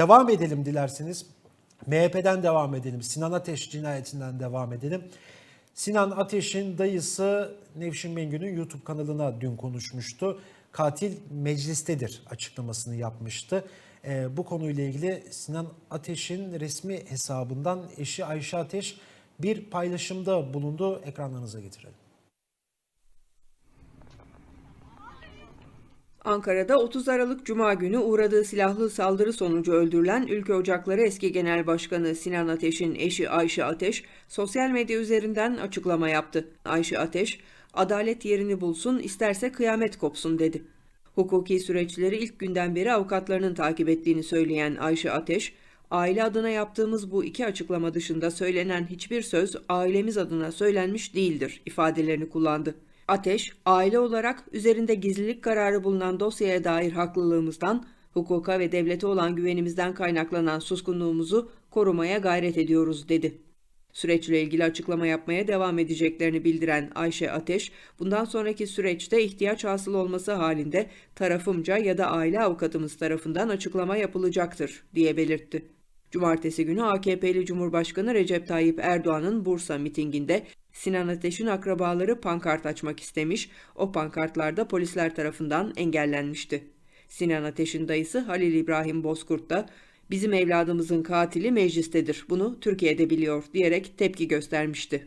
Devam edelim dilerseniz. MHP'den devam edelim. Sinan Ateş cinayetinden devam edelim. Sinan Ateş'in dayısı Nevşin Mengü'nün YouTube kanalına dün konuşmuştu. Katil meclistedir açıklamasını yapmıştı. Ee, bu konuyla ilgili Sinan Ateş'in resmi hesabından eşi Ayşe Ateş bir paylaşımda bulundu. Ekranlarınıza getirelim. Ankara'da 30 Aralık Cuma günü uğradığı silahlı saldırı sonucu öldürülen Ülke Ocakları eski Genel Başkanı Sinan Ateş'in eşi Ayşe Ateş sosyal medya üzerinden açıklama yaptı. Ayşe Ateş, adalet yerini bulsun isterse kıyamet kopsun dedi. Hukuki süreçleri ilk günden beri avukatlarının takip ettiğini söyleyen Ayşe Ateş, aile adına yaptığımız bu iki açıklama dışında söylenen hiçbir söz ailemiz adına söylenmiş değildir ifadelerini kullandı. Ateş, aile olarak üzerinde gizlilik kararı bulunan dosyaya dair haklılığımızdan, hukuka ve devlete olan güvenimizden kaynaklanan suskunluğumuzu korumaya gayret ediyoruz dedi. Süreçle ilgili açıklama yapmaya devam edeceklerini bildiren Ayşe Ateş, bundan sonraki süreçte ihtiyaç hasıl olması halinde tarafımca ya da aile avukatımız tarafından açıklama yapılacaktır diye belirtti. Cumartesi günü AKP'li Cumhurbaşkanı Recep Tayyip Erdoğan'ın Bursa mitinginde Sinan Ateş'in akrabaları pankart açmak istemiş, o pankartlarda polisler tarafından engellenmişti. Sinan Ateş'in dayısı Halil İbrahim Bozkurt da bizim evladımızın katili meclistedir, bunu Türkiye'de biliyor diyerek tepki göstermişti.